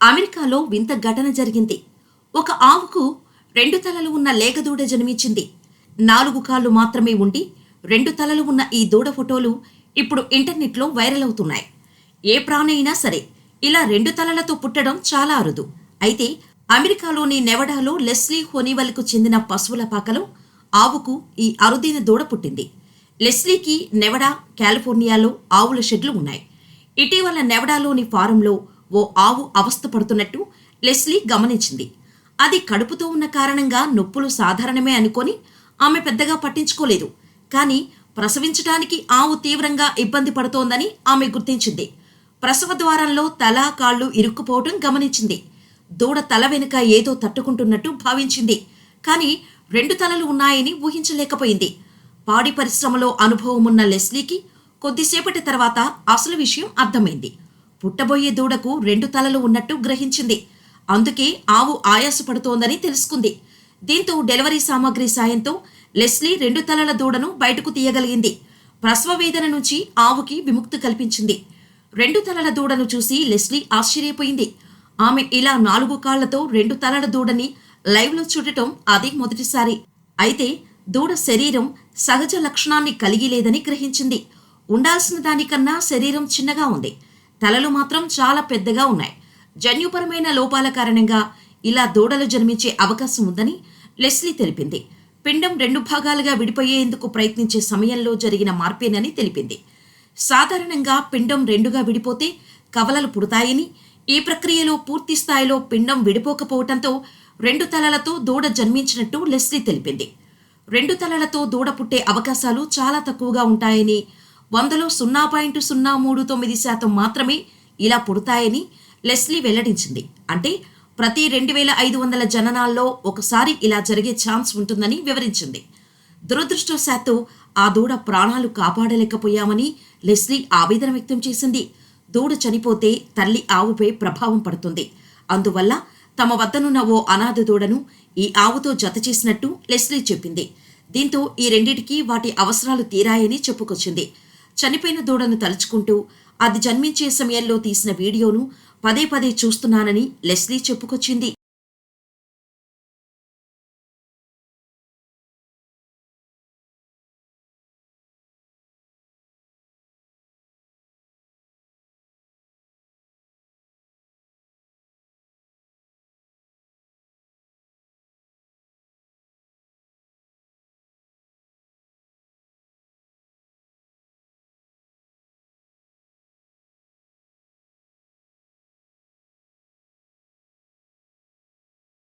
అమెరికాలో వింత ఘటన జరిగింది. ఒక ఆవుకు రెండు తలలు ఉన్న లేగదూడ జన్మించింది. నాలుగు కాళ్ళు మాత్రమే ఉండి రెండు తలలు ఉన్న ఈ దూడ ఫోటోలు ఇప్పుడు ఇంటర్నెట్లో వైరల్ అవుతున్నాయి. ఏ ప్రాణైనా సరే ఇలా రెండు తలలతో పుట్టడం చాలా అరుదు. అయితే అమెరికాలోని నెవడాలో లెస్లీ హోనివల్కు చెందిన పశువుల పాకలో ఆవుకు ఈ అరుదైన దూడ పుట్టింది. లెస్లీకి నెవడా కాలిఫోర్నియాలో ఆవుల షెడ్లు ఉన్నాయి. ఇటీవల నెవడాలోని ఫారంలో ఓ ఆవు అవస్థపడుతున్నట్టు లెస్లీ గమనించింది. అది కడుపుతో ఉన్న కారణంగా నొప్పులు సాధారణమే అనుకొని ఆమె పెద్దగా పట్టించుకోలేదు. కానీ ప్రసవించడానికి ఆవు తీవ్రంగా ఇబ్బంది పడుతోందని ఆమె గుర్తించింది. ప్రసవ ద్వారంలో తల కాళ్ళు ఇరుక్కుపోవటం గమనించింది. దూడ తల వెనుక ఏదో తట్టుకుంటున్నట్టు భావించింది. కానీ రెండు తలలు ఉన్నాయని ఊహించలేకపోయింది. పాడి పరిశ్రమలో అనుభవం ఉన్న లెస్లీకి కొద్దిసేపటి తర్వాత అసలు విషయం అర్థమైంది. పుట్టబోయే దూడకు రెండు తలలు ఉన్నట్టు గ్రహించింది. అందుకే ఆవు ఆయాసపడుతోందని తెలుసుకుంది. దీంతో డెలివరీ సామాగ్రి సాయంతో లెస్లీ రెండు తలల దూడను బయటకు తీయగలిగింది. ప్రసవ వేదన నుంచి ఆవుకి విముక్తి కల్పించింది. రెండు తలల దూడను చూసి లెస్లీ ఆశ్చర్యపోయింది. ఆమె ఇలా నాలుగు కాళ్ళతో రెండు తలల దూడని లైవ్లో చూడటం అదే మొదటిసారి. అయితే దూడ శరీరం సహజ లక్షణాన్ని కలిగి లేదని గ్రహించింది. ఉండాల్సిన దానికన్నా శరీరం చిన్నగా ఉంది. తలలు మాత్రం చాలా పెద్దగా ఉన్నాయి. జన్యుపరమైన లోపాల కారణంగా ఇలా దూడలు జన్మించే అవకాశం ఉందని లెస్లీ తెలిపింది. పిండం రెండు భాగాలుగా విడిపోయేందుకు ప్రయత్నించే సమయంలో జరిగిన మార్పేనని తెలిపింది. సాధారణంగా పిండం రెండుగా విడిపోతే కవలలు పుడతాయని ఈ ప్రక్రియలో పూర్తి స్థాయిలో పిండం విడిపోకపోవటంతో రెండు తలలతో దూడ జన్మించినట్టు లెస్లీ తెలిపింది. రెండు తలలతో దూడ పుట్టే అవకాశాలు చాలా తక్కువగా ఉంటాయని వందలో సున్నా పాయింట్ సున్నా మూడు తొమ్మిది శాతం మాత్రమే ఇలా పుడతాయని లెస్లీ వెల్లడించింది. అంటే ప్రతి రెండు వేల ఐదు వందల జననాల్లో ఒకసారి ఇలా జరిగే ఛాన్స్ ఉంటుందని వివరించింది. దురదృష్టవశాత్తు ఆ దూడ ప్రాణాలు కాపాడలేకపోయామని లెస్లీ ఆవేదన వ్యక్తం చేసింది. దూడ చనిపోతే తల్లి ఆవుపై ప్రభావం పడుతుంది. అందువల్ల తమ వద్దనున్న ఓ అనాథ దూడను ఈ ఆవుతో జత చేసినట్టు లెస్లీ చెప్పింది. దీంతో ఈ రెండిటికి వాటి అవసరాలు తీరాయని చెప్పుకొచ్చింది. చనిపోయిన దూడను తలుచుకుంటూ అది జన్మించే సమయంలో తీసిన వీడియోను పదే పదే చూస్తున్నానని లెస్లీ చెప్పుకొచ్చింది.